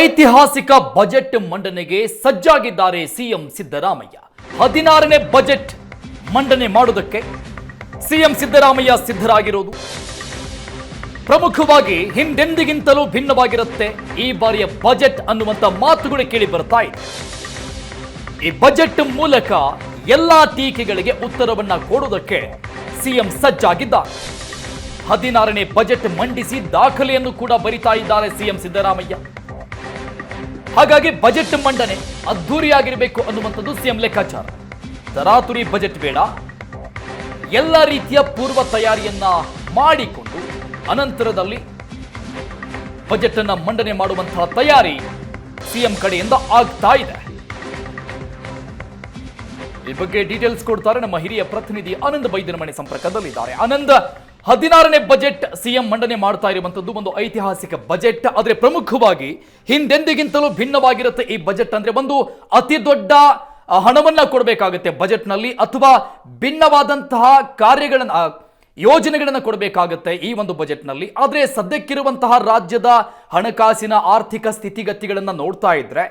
ಐತಿಹಾಸಿಕ ಬಜೆಟ್ ಮಂಡನೆಗೆ ಸಜ್ಜಾಗಿದ್ದಾರೆ ಸಿಎಂ ಸಿದ್ದರಾಮಯ್ಯ. ಹದಿನಾರನೇ ಬಜೆಟ್ ಮಂಡನೆ ಮಾಡುವುದಕ್ಕೆ ಸಿಎಂ ಸಿದ್ದರಾಮಯ್ಯ ಸಿದ್ಧರಾಗಿರೋದು. ಪ್ರಮುಖವಾಗಿ ಹಿಂದೆಂದಿಗಿಂತಲೂ ಭಿನ್ನವಾಗಿರುತ್ತೆ. ಈ ಬಾರಿಯ ಬಜೆಟ್ ಅನ್ನುವಂತ ಮಾತುಗಳು ಕೇಳಿ ಬರ್ತಾ ಇದೆ. ಈ ಬಜೆಟ್ ಮೂಲಕ ಎಲ್ಲಾ ಟೀಕೆಗಳಿಗೆ ಉತ್ತರವನ್ನ ಕೊಡುವುದಕ್ಕೆ ಸಿಎಂ ಸಜ್ಜಾಗಿದ್ದಾರೆ. ಹದಿನಾರನೇ ಬಜೆಟ್ ಮಂಡಿಸಿ ದಾಖಲೆಯನ್ನು ಕೂಡ ಬರಿತಾ ಇದ್ದಾರೆ ಸಿಎಂ ಸಿದ್ದರಾಮಯ್ಯ. ಹಾಗಾಗಿ ಬಜೆಟ್ ಮಂಡನೆ ಅದ್ಧೂರಿಯಾಗಿರಬೇಕು ಅನ್ನುವಂಥದ್ದು ಸಿಎಂ ಲೆಕ್ಕಾಚಾರ. ತರಾತುರಿ ಬಜೆಟ್ ಬೇಡ. ಎಲ್ಲ ರೀತಿಯ ಪೂರ್ವ ತಯಾರಿಯನ್ನ ಮಾಡಿಕೊಂಡು ಅನಂತರದಲ್ಲಿ ಬಜೆಟ್ ಅನ್ನ ಮಂಡನೆ ಮಾಡುವಂತಹ ತಯಾರಿ ಸಿಎಂ ಕಡೆಯಿಂದ ಆಗ್ತಾ ಇದೆ. ಈ ಬಗ್ಗೆ ಡೀಟೇಲ್ಸ್ ಕೊಡ್ತಾರೆ ನಮ್ಮ ಹಿರಿಯ ಪ್ರತಿನಿಧಿ ಆನಂದ್ ಬೈದ್ಯನಮನೆ ಸಂಪರ್ಕದಲ್ಲಿದ್ದಾರೆ. ಆನಂದ್ ಹದಿನಾರನೇ ಬಜೆಟ್ ಸಿಎಂ ಮಂಡನೆ ಮಾಡ್ತಾ ಇರುವಂತದ್ದು ಒಂದು ಐತಿಹಾಸಿಕ ಬಜೆಟ್. ಆದರೆ ಪ್ರಮುಖವಾಗಿ ಹಿಂದೆಂದಿಗಿಂತಲೂ ಭಿನ್ನವಾಗಿರುತ್ತೆ ಈ ಬಜೆಟ್ ಅಂದ್ರೆ ಒಂದು ಅತಿ ದೊಡ್ಡ ಹಣವನ್ನು ಕೊಡಬೇಕಾಗುತ್ತೆ ಬಜೆಟ್ನಲ್ಲಿ ಅಥವಾ ಭಿನ್ನವಾದಂತಹ ಕಾರ್ಯಗಳನ್ನು ಯೋಜನೆಗಳನ್ನ ಕೊಡಬೇಕಾಗುತ್ತೆ ಈ ಒಂದು ಬಜೆಟ್ನಲ್ಲಿ. ಆದರೆ ಸದ್ಯಕ್ಕಿರುವಂತಹ ರಾಜ್ಯದ ಹಣಕಾಸಿನ ಆರ್ಥಿಕ ಸ್ಥಿತಿಗತಿಗಳನ್ನು ನೋಡ್ತಾ ಇದ್ರೆ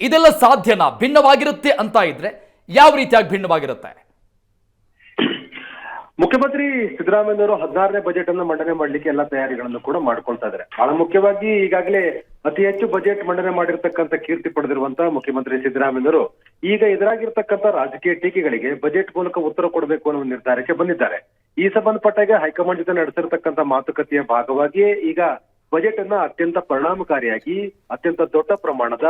ಇದೆಲ್ಲ ಸಾಧ್ಯನಾ? ಭಿನ್ನವಾಗಿರುತ್ತೆ ಅಂತ ಇದ್ರೆ ಯಾವ ರೀತಿಯಾಗಿ ಭಿನ್ನವಾಗಿರುತ್ತೆ? ಮುಖ್ಯಮಂತ್ರಿ ಸಿದ್ದರಾಮಯ್ಯನವರು ಹದಿನಾರನೇ ಬಜೆಟ್ ಅನ್ನು ಮಂಡನೆ ಮಾಡಲಿಕ್ಕೆ ಎಲ್ಲ ತಯಾರಿಗಳನ್ನು ಕೂಡ ಮಾಡ್ಕೊಳ್ತಾ ಇದ್ದಾರೆ. ಬಹಳ ಮುಖ್ಯವಾಗಿ ಈಗಾಗಲೇ ಅತಿ ಹೆಚ್ಚು ಬಜೆಟ್ ಮಂಡನೆ ಮಾಡಿರ್ತಕ್ಕಂಥ ಕೀರ್ತಿ ಪಡೆದಿರುವಂತಹ ಮುಖ್ಯಮಂತ್ರಿ ಸಿದ್ದರಾಮಯ್ಯನವರು ಈಗ ಎದುರಾಗಿರ್ತಕ್ಕಂಥ ರಾಜಕೀಯ ಟೀಕೆಗಳಿಗೆ ಬಜೆಟ್ ಮೂಲಕ ಉತ್ತರ ಕೊಡಬೇಕು ಅನ್ನೋ ನಿರ್ಧಾರಕ್ಕೆ ಬಂದಿದ್ದಾರೆ. ಈ ಸಂಬಂಧಪಟ್ಟಾಗ ಹೈಕಮಾಂಡ್ ಜೊತೆ ನಡೆಸಿರ್ತಕ್ಕಂಥ ಮಾತುಕತೆಯ ಭಾಗವಾಗಿಯೇ ಈಗ ಬಜೆಟ್ ಅನ್ನ ಅತ್ಯಂತ ಪರಿಣಾಮಕಾರಿಯಾಗಿ, ಅತ್ಯಂತ ದೊಡ್ಡ ಪ್ರಮಾಣದ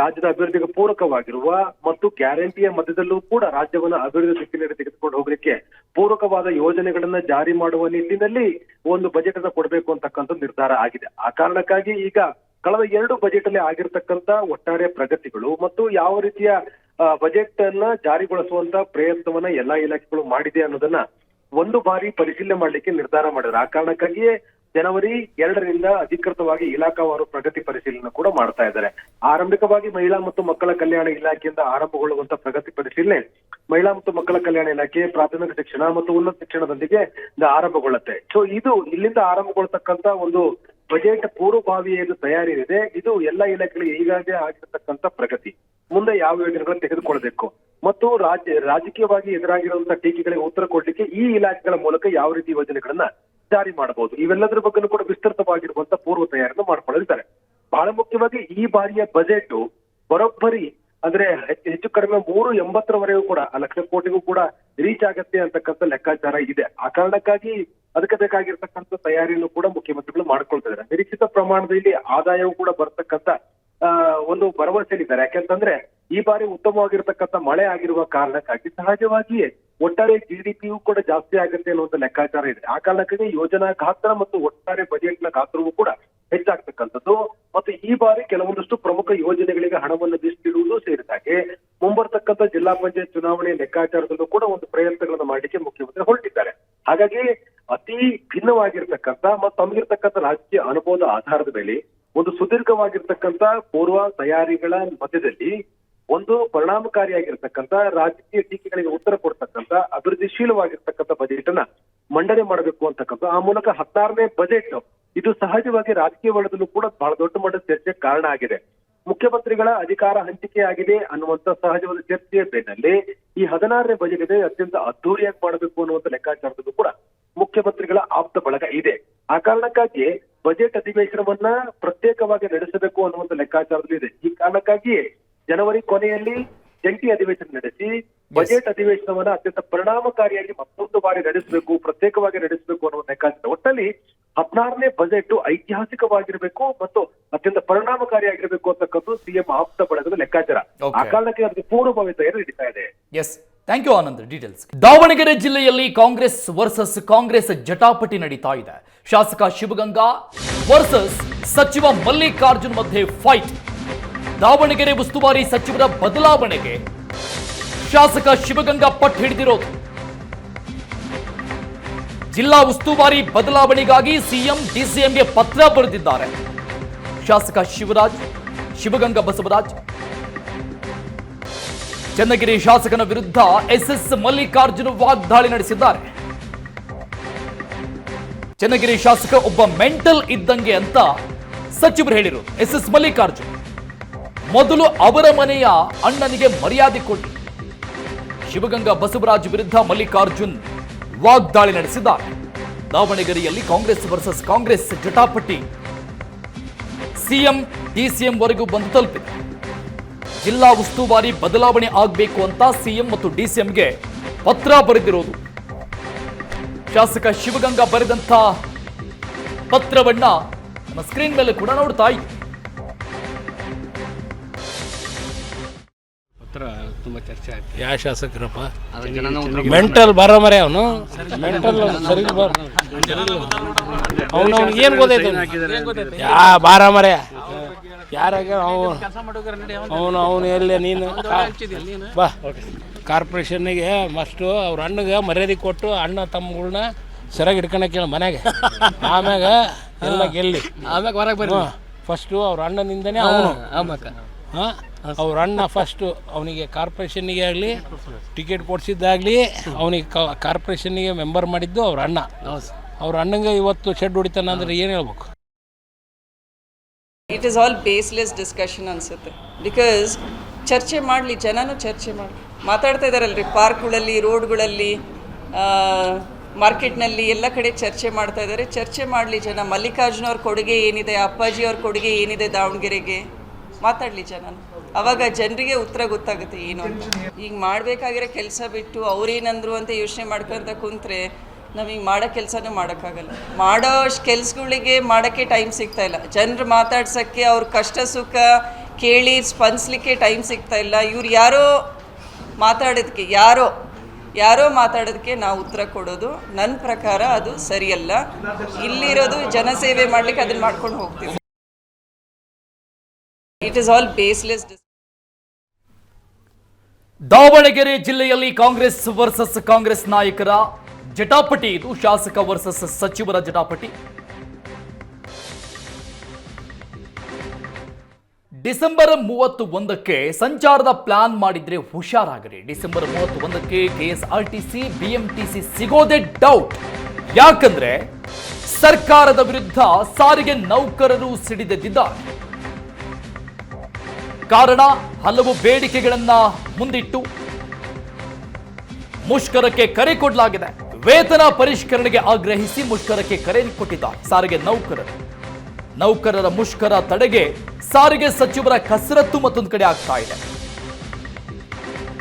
ರಾಜ್ಯದ ಅಭಿವೃದ್ಧಿಗೆ ಪೂರಕವಾಗಿರುವ ಮತ್ತು ಗ್ಯಾರಂಟಿಯ ಮಧ್ಯದಲ್ಲೂ ಕೂಡ ರಾಜ್ಯವನ್ನು ಅಭಿವೃದ್ಧಿ ದಿಕ್ಕಿನಲ್ಲಿ ತೆಗೆದುಕೊಂಡು ಹೋಗಲಿಕ್ಕೆ ಪೂರಕವಾದ ಯೋಜನೆಗಳನ್ನ ಜಾರಿ ಮಾಡುವ ನಿಟ್ಟಿನಲ್ಲಿ ಒಂದು ಬಜೆಟ್ ಅನ್ನು ಕೊಡಬೇಕು ಅಂತಕ್ಕಂಥ ನಿರ್ಧಾರ ಆಗಿದೆ. ಆ ಕಾರಣಕ್ಕಾಗಿ ಈಗ ಕಳೆದ ಎರಡು ಬಜೆಟ್ ಅಲ್ಲಿ ಆಗಿರ್ತಕ್ಕಂಥ ಒಟ್ಟಾರೆ ಪ್ರಗತಿಗಳು ಮತ್ತು ಯಾವ ರೀತಿಯ ಬಜೆಟ್ ಅನ್ನ ಜಾರಿಗೊಳಿಸುವಂತ ಪ್ರಯತ್ನವನ್ನ ಎಲ್ಲಾ ಇಲಾಖೆಗಳು ಮಾಡಿದೆ ಅನ್ನೋದನ್ನ ಒಂದು ಬಾರಿ ಪರಿಶೀಲನೆ ಮಾಡ್ಲಿಕ್ಕೆ ನಿರ್ಧಾರ ಮಾಡಿದ್ರು. ಆ ಕಾರಣಕ್ಕಾಗಿಯೇ ಜನವರಿ ಎರಡರಿಂದ ಅಧಿಕೃತವಾಗಿ ಇಲಾಖಾವಾರು ಪ್ರಗತಿ ಪರಿಶೀಲನೆ ಕೂಡ ಮಾಡ್ತಾ ಇದ್ದಾರೆ. ಆರಂಭಿಕವಾಗಿ ಮಹಿಳಾ ಮತ್ತು ಮಕ್ಕಳ ಕಲ್ಯಾಣ ಇಲಾಖೆಯಿಂದ ಆರಂಭಗೊಳ್ಳುವಂತ ಪ್ರಗತಿ ಪರಿಶೀಲನೆ ಮಹಿಳಾ ಮತ್ತು ಮಕ್ಕಳ ಕಲ್ಯಾಣ ಇಲಾಖೆ, ಪ್ರಾಥಮಿಕ ಶಿಕ್ಷಣ ಮತ್ತು ಉನ್ನತ ಶಿಕ್ಷಣದೊಂದಿಗೆ ಆರಂಭಗೊಳ್ಳುತ್ತೆ. ಸೊ ಇದು ಇಲ್ಲಿಂದ ಆರಂಭಗೊಳ್ತಕ್ಕಂತ ಒಂದು ಬಜೆಟ್ ಪೂರ್ವಭಾವಿ ಏನು ತಯಾರಿ ಇದೆ ಇದು ಎಲ್ಲ ಇಲಾಖೆಗಳಿಗೆ ಈಗಾಗಲೇ ಆಗಿರತಕ್ಕಂತ ಪ್ರಗತಿ. ಮುಂದೆ ಯಾವ ಯೋಜನೆಗಳನ್ನು ತೆಗೆದುಕೊಳ್ಬೇಕು ಮತ್ತು ರಾಜ್ಯ, ರಾಜಕೀಯವಾಗಿ ಎದುರಾಗಿರುವಂತಹ ಟೀಕೆಗಳಿಗೆ ಉತ್ತರ ಕೊಡ್ಲಿಕ್ಕೆ ಈ ಇಲಾಖೆಗಳ ಮೂಲಕ ಯಾವ ರೀತಿ ಯೋಜನೆಗಳನ್ನ ಜಾರಿ ಮಾಡಬಹುದು. ಇವೆಲ್ಲದರ ಬಗ್ಗೆ ಕೂಡ ವಿಸ್ತೃತವಾಗಿರುವಂತ ಪೂರ್ವ ತಯಾರಿಯನ್ನು ಮಾಡ್ಕೊಳ್ತಾರೆ ಬಹಳ ಮುಖ್ಯವಾಗಿ ಈ ಬಾರಿಯ ಬಜೆಟ್ ಬರೋಬ್ಬರಿ ಅಂದ್ರೆ ಹೆಚ್ಚು ಕಡಿಮೆ ಮೂರು ಎಂಬತ್ತರವರೆಗೂ ಕೂಡ, ಆ ಲಕ್ಷ ಕೋಟಿಗೂ ಕೂಡ ರೀಚ್ ಆಗತ್ತೆ ಅಂತಕ್ಕಂಥ ಲೆಕ್ಕಾಚಾರ ಇದೆ. ಆ ಕಾರಣಕ್ಕಾಗಿ ಅದಕ್ಕೆ ಬೇಕಾಗಿರ್ತಕ್ಕಂಥ ತಯಾರಿಯನ್ನು ಕೂಡ ಮುಖ್ಯಮಂತ್ರಿಗಳು ಮಾಡ್ಕೊಳ್ತಾ ಇದ್ದಾರೆ. ನಿರೀಕ್ಷಿತ ಪ್ರಮಾಣದಲ್ಲಿ ಆದಾಯವೂ ಕೂಡ ಬರ್ತಕ್ಕಂಥ ಒಂದು ಭರವಸೆ ಇದ್ದಾರೆ ಯಾಕೆಂತಂದ್ರೆ ಈ ಬಾರಿ ಉತ್ತಮವಾಗಿರ್ತಕ್ಕಂಥ ಮಳೆ ಆಗಿರುವ ಕಾರಣಕ್ಕಾಗಿ ಸಹಜವಾಗಿಯೇ ಒಟ್ಟಾರೆ ಜಿಡಿಪಿಯು ಕೂಡ ಜಾಸ್ತಿ ಆಗುತ್ತೆ ಅನ್ನುವಂತ ಲೆಕ್ಕಾಚಾರ ಇದೆ. ಆ ಕಾರಣಕ್ಕಾಗಿ ಯೋಜನಾ ಗಾತ್ರ ಮತ್ತು ಒಟ್ಟಾರೆ ಬಜೆಟ್ನ ಗಾತ್ರವೂ ಕೂಡ ಹೆಚ್ಚಾಗ್ತಕ್ಕಂಥದ್ದು. ಮತ್ತು ಈ ಬಾರಿ ಕೆಲವೊಂದಷ್ಟು ಪ್ರಮುಖ ಯೋಜನೆಗಳಿಗೆ ಹಣವನ್ನು ಮೀಸಲಿಡುವುದು ಸೇರಿದಾಗೆ ಮುಂಬರ್ತಕ್ಕಂಥ ಜಿಲ್ಲಾ ಪಂಚಾಯತ್ ಚುನಾವಣೆ ಲೆಕ್ಕಾಚಾರದಲ್ಲೂ ಕೂಡ ಒಂದು ಪ್ರಯತ್ನಗಳನ್ನು ಮಾಡಲಿಕ್ಕೆ ಮುಖ್ಯಮಂತ್ರಿ ಹೊರಟಿದ್ದಾರೆ. ಹಾಗಾಗಿ ಅತಿ ಭಿನ್ನವಾಗಿರ್ತಕ್ಕಂಥ ಮತ್ತು ತಮಗಿರ್ತಕ್ಕಂಥ ರಾಜಕೀಯ ಅನುಭವದ ಆಧಾರದ ಮೇಲೆ ಒಂದು ಸುದೀರ್ಘವಾಗಿರ್ತಕ್ಕಂಥ ಪೂರ್ವ ತಯಾರಿಗಳ ಮಧ್ಯದಲ್ಲಿ ಒಂದು ಪರಿಣಾಮಕಾರಿಯಾಗಿರ್ತಕ್ಕಂಥ ರಾಜಕೀಯ ಟೀಕೆಗಳಿಗೆ ಉತ್ತರ ಕೊಡ್ತಕ್ಕಂಥ, ಅಭಿವೃದ್ಧಿಶೀಲವಾಗಿರ್ತಕ್ಕಂಥ ಬಜೆಟ್ ಅನ್ನ ಮಂಡನೆ ಮಾಡಬೇಕು ಅಂತಕ್ಕಂಥ, ಆ ಮೂಲಕ ಹತ್ತಾರನೇ ಬಜೆಟ್ ಇದು ಸಹಜವಾಗಿ ರಾಜಕೀಯ ವಲಯದಲ್ಲೂ ಕೂಡ ಬಹಳ ದೊಡ್ಡ ಮಟ್ಟದ ಚರ್ಚೆಗೆ ಕಾರಣ ಆಗಿದೆ. ಮುಖ್ಯಮಂತ್ರಿಗಳ ಅಧಿಕಾರ ಹಂಚಿಕೆ ಆಗಿದೆ ಅನ್ನುವಂತ ಸಹಜವಾದ ಚರ್ಚೆಯ ಬೆನ್ನಲ್ಲೇ ಈ ಹದಿನಾರನೇ ಬಜೆಟ್ ಇದೆ ಅತ್ಯಂತ ಅದ್ದೂರಿಯಾಗಿ ಮಾಡಬೇಕು ಅನ್ನುವಂತ ಲೆಕ್ಕಾಚಾರದಲ್ಲೂ ಕೂಡ ಮುಖ್ಯಮಂತ್ರಿಗಳ ಆಪ್ತ ಬಳಗ ಇದೆ. ಆ ಕಾರಣಕ್ಕಾಗಿ ಬಜೆಟ್ ಅಧಿವೇಶನವನ್ನ ಪ್ರತ್ಯೇಕವಾಗಿ ನಡೆಸಬೇಕು ಅನ್ನುವಂತ ಲೆಕ್ಕಾಚಾರದಲ್ಲಿ ಇದೆ. ಈ ಕಾರಣಕ್ಕಾಗಿಯೇ ಜನವರಿ ಕೊನೆಯಲ್ಲಿ ಜಂಟಿ ಅಧಿವೇಶನ ನಡೆಸಿ ಬಜೆಟ್ ಅಧಿವೇಶನವನ್ನ ಅತ್ಯಂತ ಪರಿಣಾಮಕಾರಿಯಾಗಿ ಮತ್ತೊಂದು ಬಾರಿ ನಡೆಸಬೇಕು ಪ್ರತ್ಯೇಕವಾಗಿ ನಡೆಸಬೇಕು ಅನ್ನುವ ಲೆಕ್ಕಾಚಾರ. ಒಟ್ಟಲ್ಲಿ ಹದಿನಾರನೇ ಬಜೆಟ್ ಐತಿಹಾಸಿಕವಾಗಿರಬೇಕು ಮತ್ತು ಅತ್ಯಂತ ಪರಿಣಾಮಕಾರಿಯಾಗಿರಬೇಕು ಅಂತಕ್ಕಂಥ ಸಿಎಂ ಆಪ್ತ ಬಳಗದ ಲೆಕ್ಕಾಚಾರ. ಆ ಕಾರಣಕ್ಕೆ ಅದಕ್ಕೆ ಪೂರ್ವಭಾವಿ ತಯಾರಿ ನಡೀತಾ ಇದೆ. Yes thank you Anand details Davanagere ಜಿಲ್ಲೆಯಲ್ಲಿ ಕಾಂಗ್ರೆಸ್ ವರ್ಸಸ್ ಕಾಂಗ್ರೆಸ್ ಜಟಾಪಟಿ ನಡೀತಾ ಇದೆ. ಶಾಸಕ ಶಿವಗಂಗಾ ವರ್ಸಸ್ ಸಚಿವ ಮಲ್ಲಿಕಾರ್ಜುನ್ ಮಧ್ಯೆ ಫೈಟ್ ದಾವಣಗೆರೆ ಉಸ್ತುವಾರಿ ಸಚಿವರ ಬದಲಾವಣೆಗೆ ಶಾಸಕ ಶಿವಗಂಗಾ ಪಟ್ಟು ಹಿಡಿದಿರೋದು. ಜಿಲ್ಲಾ ಉಸ್ತುವಾರಿ ಬದಲಾವಣೆಗಾಗಿ ಸಿಎಂ, ಡಿಸಿಎಂಗೆ ಪತ್ರ ಬರೆದಿದ್ದಾರೆ. ಶಾಸಕ ಶಿವರಾಜ್, ಶಿವಗಂಗಾ ಬಸವರಾಜ್ ಚನ್ನಗಿರಿ ಶಾಸಕನ ವಿರುದ್ಧ ಎಸ್ಎಸ್ ಮಲ್ಲಿಕಾರ್ಜುನ ವಾಗ್ದಾಳಿ ನಡೆಸಿದ್ದಾರೆ. ಚನ್ನಗಿರಿ ಶಾಸಕ ಒಬ್ಬ ಮೆಂಟಲ್ ಇದ್ದಂಗೆ ಅಂತ ಸಚಿವರು ಹೇಳಿರು ಎಸ್ ಎಸ್ ಮಲ್ಲಿಕಾರ್ಜುನ್, ಮೊದಲು ಅವರ ಮನೆಯ ಅಣ್ಣನಿಗೆ ಮರ್ಯಾದೆ ಕೊಟ್ಟು ಶಿವಗಂಗಾ ಬಸವರಾಜ್ ವಿರುದ್ಧ ಮಲ್ಲಿಕಾರ್ಜುನ್ ವಾಗ್ದಾಳಿ ನಡೆಸಿದ್ದಾರೆ. ದಾವಣಗೆರೆಯಲ್ಲಿ ಕಾಂಗ್ರೆಸ್ ವರ್ಸಸ್ ಕಾಂಗ್ರೆಸ್ ಜಟಾಪಟ್ಟಿ ಸಿಎಂ, ಡಿಸಿಎಂ ವರೆಗೂ ಬಂದು ತಲುಪಿದೆ. ಜಿಲ್ಲಾ ಉಸ್ತುವಾರಿ ಬದಲಾವಣೆ ಆಗಬೇಕು ಅಂತ ಸಿಎಂ ಮತ್ತು ಡಿಸಿಎಂಗೆ ಪತ್ರ ಬರೆದಿರೋದು. ಶಾಸಕ ಶಿವಗಂಗಾ ಬರೆದಂತ ಪತ್ರವನ್ನ ನಮ್ಮ ಸ್ಕ್ರೀನ್ ಮೇಲೆ ಕೂಡ ನೋಡ್ತಾ ಇದ್ದೀವಿ ಪತ್ರ ತುಂಬ ಚರ್ಚೆ ಆಗ್ತದೆ ಯಾವ ಶಾಸಕರಪ್ಪ? ಅದಕ್ಕೆ ಜನನ ಉತ್ತರ ಮೆಂಟಲ್ ಬರೋ ಮರೆ ಅವನು? ಮೆಂಟಲ್ ಸರಿ ಬರ ಅವನು ಅವ್ನಿಗೆ ಏನು ಗೊತ್ತೈತೆ? ಯಾ ಬಾರ ಮರೆ ಯಾರಾಗ ಅವನು ಅವನು ಅವನು ಎಲ್ಲಿ ನೀನು? ಬಾ. ಕಾರ್ಪೊರೇಷನ್ನಿಗೆ ಮಸ್ಟು ಅವ್ರ ಅಣ್ಣಗೆ ಮರ್ಯಾದೆ ಕೊಟ್ಟು ಅಣ್ಣ ತಮ್ಮಗಳನ್ನ ಸರಿಯಾಗಿ ಹಿಡ್ಕೊಳಕ್ಕೆ ಹೇಳ ಮನೆಗೆ ಆಮ್ಯಾಗ ಎಲ್ಲ ಗೆಲ್ಲಿ. ಆಮ್ಯಾಗ ಹೊರಗೆ ಬರ್ರಿ ಫಸ್ಟು ಅವ್ರ ಅಣ್ಣನಿಂದನೇ ಅವನು. ಆಮ್ಯಾಕ. ಹಾಂ? ಅವ್ರ ಅಣ್ಣ ಫಸ್ಟು ಅವನಿಗೆ ಕಾರ್ಪೊರೇಷನ್ನಿಗೆ ಆಗಲಿ ಟಿಕೆಟ್ ಕೊಡಿಸಿದ್ದಾಗಲಿ ಅವನಿಗೆ ಕಾರ್ಪೊರೇಷನ್ನಿಗೆ ಮೆಂಬರ್ ಮಾಡಿದ್ದು ಅವ್ರ ಅಣ್ಣ. ಅವ್ರ ಅಣ್ಣಂಗೆ ಇವತ್ತು ಶೆಡ್ ಹೊಡಿತಾನೆ ಅಂದರೆ ಏನು ಹೇಳ್ಬೇಕು? It is all baseless discussion ಅನಿಸುತ್ತೆ. ಬಿಕಾಸ್ ಚರ್ಚೆ ಮಾಡಲಿ ಜನನೂ ಚರ್ಚೆ ಮಾಡಿ ಮಾತಾಡ್ತಾ ಇದ್ದಾರಲ್ರಿ ಪಾರ್ಕ್ಗಳಲ್ಲಿ ರೋಡ್ಗಳಲ್ಲಿ ಮಾರ್ಕೆಟ್ನಲ್ಲಿ ಎಲ್ಲ ಕಡೆ ಚರ್ಚೆ ಮಾಡ್ತಾ ಇದ್ದಾರೆ ಚರ್ಚೆ ಮಾಡಲಿ ಜನ. ಮಲ್ಲಿಕಾರ್ಜುನವ್ರ ಕೊಡುಗೆ ಏನಿದೆ ಅಪ್ಪಾಜಿ ಅವ್ರ ಕೊಡುಗೆ ಏನಿದೆ ದಾವಣಗೆರೆಗೆ? ಮಾತಾಡಲಿ ಜನ ಅವಾಗ ಜನರಿಗೆ ಉತ್ತರ ಗೊತ್ತಾಗುತ್ತೆ ಏನು? ಈಗ ಮಾಡಬೇಕಾಗಿರೋ ಕೆಲಸ ಬಿಟ್ಟು ಅವ್ರೇನಂದ್ರು ಅಂತ ಯೋಚನೆ ಮಾಡ್ಕೊಂತ ಕುಂತ್ರೆ ನಮಗೆ ಮಾಡೋ ಕೆಲಸನೂ ಮಾಡೋಕ್ಕಾಗಲ್ಲ. ಮಾಡೋ ಕೆಲಸಗಳಿಗೆ ಮಾಡೋಕ್ಕೆ ಟೈಮ್ ಸಿಗ್ತಾ ಇಲ್ಲ. ಜನರು ಮಾತಾಡ್ಸೋಕ್ಕೆ ಅವ್ರ ಕಷ್ಟ ಸುಖ ಕೇಳಿ ಸ್ಪಂದಿಸ್ಲಿಕ್ಕೆ ಟೈಮ್ ಸಿಗ್ತಾ ಇಲ್ಲ. ಇವ್ರು ಯಾರೋ ಮಾತಾಡೋದಕ್ಕೆ ಯಾರೋ ಯಾರೋ ಮಾತಾಡೋದಕ್ಕೆ ನಾವು ಉತ್ತರ ಕೊಡೋದು. ನನ್ನ ಪ್ರಕಾರ ಅದು ಸರಿಯಲ್ಲ. ಇಲ್ಲಿರೋದು ಜನಸೇವೆ ಮಾಡಲಿಕ್ಕೆ ಅದನ್ನು ಮಾಡ್ಕೊಂಡು ಹೋಗ್ತೀವಿ. It is all baseless Davanagere ಜಿಲ್ಲೆಯಲ್ಲಿ ಕಾಂಗ್ರೆಸ್ ವರ್ಸಸ್ ಕಾಂಗ್ರೆಸ್ ನಾಯಕರ ಜಟಾಪಟಿ ಇದು. ಶಾಸಕ ವರ್ಸಸ್ ಸಚಿವರ ಜಟಾಪಟಿ. ಡಿಸೆಂಬರ್ ಮೂವತ್ತು ಒಂದಕ್ಕೆ ಸಂಚಾರದ ಪ್ಲಾನ್ ಮಾಡಿದ್ರೆ ಹುಷಾರಾಗಲಿ ಡಿಸೆಂಬರ್ ಮೂವತ್ತು ಒಂದಕ್ಕೆ ಕೆಎಸ್ಆರ್ಟಿಸಿ, ಬಿಎಂಟಿಸಿ ಸಿಗೋದೇ ಡೌಟ್ ಯಾಕಂದ್ರೆ ಸರ್ಕಾರದ ವಿರುದ್ಧ ಸಾರಿಗೆ ನೌಕರರು ಸಿಡಿದೆದ್ದಿದ್ದಾರೆ. ಕಾರಣ ಹಲವು ಬೇಡಿಕೆಗಳನ್ನ ಮುಂದಿಟ್ಟು ಮುಷ್ಕರಕ್ಕೆ ಕರೆ ಕೊಡಲಾಗಿದೆ. ವೇತನ ಪರಿಷ್ಕರಣೆಗೆ ಆಗ್ರಹಿಸಿ ಮುಷ್ಕರಕ್ಕೆ ಕರೆ ಕೊಟ್ಟಿದ್ದ ಸಾರಿಗೆ ನೌಕರರು. ನೌಕರರ ಮುಷ್ಕರ ತಡೆಗೆ ಸಾರಿಗೆ ಸಚಿವರ ಕಸರತ್ತು ಮತ್ತೊಂದು ಕಡೆ ಆಗ್ತಾ ಇದೆ.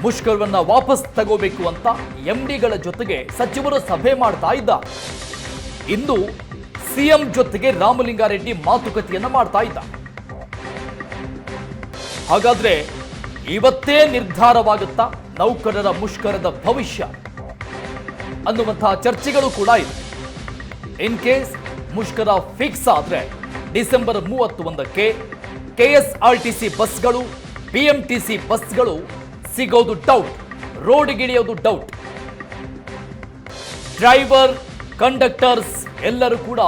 ಮುಷ್ಕರವನ್ನ ವಾಪಸ್ ತಗೋಬೇಕು ಅಂತ ಎಂಡಿಗಳ ಜೊತೆಗೆ ಸಚಿವರು ಸಭೆ ಮಾಡ್ತಾ ಇದ್ದ. ಇಂದು ಸಿಎಂ ಜೊತೆಗೆ ರಾಮಲಿಂಗಾರೆಡ್ಡಿ ಮಾತುಕತೆಯನ್ನ ಮಾಡ್ತಾ ಇದ್ದ. ಹಾಗಾದ್ರೆ ಇವತ್ತೇ ನಿರ್ಧಾರವಾಗುತ್ತಾ ನೌಕರರ ಮುಷ್ಕರದ ಭವಿಷ್ಯ? ಅನ್ನುವಂತಹ ಚರ್ಚೆಗಳು ಕೂಡ ಇದೆ ಇನ್ ಕೇಸ್ ಮುಷ್ಕರ ಫಿಕ್ಸ್ ಆದರೆ ಡಿಸೆಂಬರ್ ಮೂವತ್ತು ಒಂದಕ್ಕೆ ಸಿ ಬಸ್ಗಳು, ಬಿಎಂಟಿಸಿ ಬಸ್ಗಳು ಸಿಗೋದು ಡೌಟ್ ರೋಡ್ಗಿಳಿಯೋದು ಡೌಟ್ ಡ್ರೈವರ್ ಕಂಡಕ್ಟರ್ಸ್ ಎಲ್ಲರೂ ಕೂಡ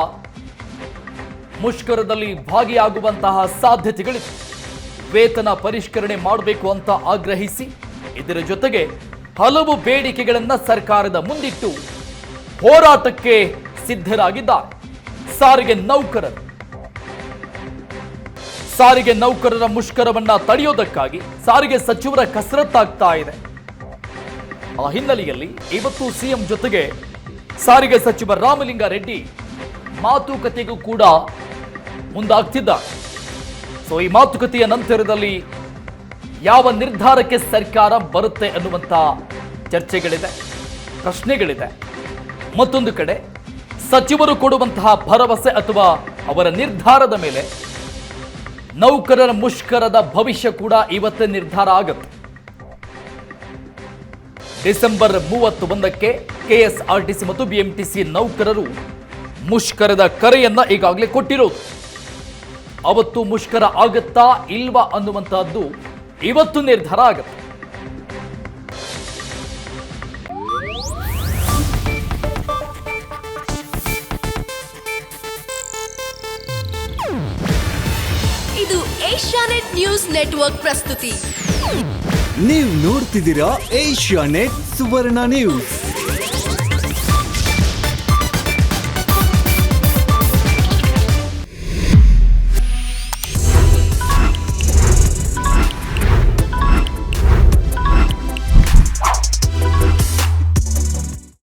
ಮುಷ್ಕರದಲ್ಲಿ ಭಾಗಿಯಾಗುವಂತಹ ಸಾಧ್ಯತೆಗಳಿವೆ ವೇತನ ಪರಿಷ್ಕರಣೆ ಮಾಡಬೇಕು ಅಂತ ಆಗ್ರಹಿಸಿ, ಇದರ ಜೊತೆಗೆ ಹಲವು ಬೇಡಿಕೆಗಳನ್ನು ಸರ್ಕಾರದ ಮುಂದಿಟ್ಟು ಹೋರಾಟಕ್ಕೆ ಸಿದ್ಧರಾಗಿದ್ದಾರೆ. ಸಾರಿಗೆ ನೌಕರರು. ಸಾರಿಗೆ ನೌಕರರ ಮುಷ್ಕರವನ್ನ ತಡೆಯೋದಕ್ಕಾಗಿ ಸಾರಿಗೆ ಸಚಿವರ ಕಸರತ್ತಾಗ್ತಾ ಇದೆ. ಆ ಹಿನ್ನೆಲೆಯಲ್ಲಿ ಇವತ್ತು ಸಿಎಂ ಜೊತೆಗೆ ಸಾರಿಗೆ ಸಚಿವ ರಾಮಲಿಂಗಾರೆಡ್ಡಿ ಮಾತುಕತೆಗೂ ಕೂಡ ಮುಂದಾಗ್ತಿದ್ದಾರೆ. ಸೊ ಈ ಮಾತುಕತೆಯ ನಂತರದಲ್ಲಿ ಯಾವ ನಿರ್ಧಾರಕ್ಕೆ ಸರ್ಕಾರ ಬರುತ್ತೆ ಅನ್ನುವಂಥ ಚರ್ಚೆಗಳಿದೆ, ಪ್ರಶ್ನೆಗಳಿದೆ. ಮತ್ತೊಂದು ಕಡೆ, ಸಚಿವರು ಕೊಡುವಂತಹ ಭರವಸೆ ಅಥವಾ ಅವರ ನಿರ್ಧಾರದ ಮೇಲೆ ನೌಕರರ ಮುಷ್ಕರದ ಭವಿಷ್ಯ ಕೂಡ ಇವತ್ತೇ ನಿರ್ಧಾರ ಆಗುತ್ತೆ. ಡಿಸೆಂಬರ್ ಮೂವತ್ತು ಒಂದಕ್ಕೆ ಕೆಎಸ್ಆರ್ಟಿಸಿ ಮತ್ತು ಬಿಎಂಟಿಸಿ ನೌಕರರು ಮುಷ್ಕರದ ಕರೆಯನ್ನ ಈಗಾಗಲೇ ಕೊಟ್ಟಿರೋದು. ಅವತ್ತು ಮುಷ್ಕರ ಆಗತ್ತಾ ಇಲ್ವಾ ಅನ್ನುವಂತಹದ್ದು ಇವತ್ತು ನಿರ್ಧಾರ ಆಗುತ್ತೆ. ಇದು ಏಷ್ಯಾನೆಟ್ ನ್ಯೂಸ್ ನೆಟ್ವರ್ಕ್ ಪ್ರಸ್ತುತಿ. ನೀವು ನೋಡ್ತಿದ್ದೀರಾ ಏಷ್ಯಾ ನೆಟ್ ಸುವರ್ಣ ನ್ಯೂಸ್.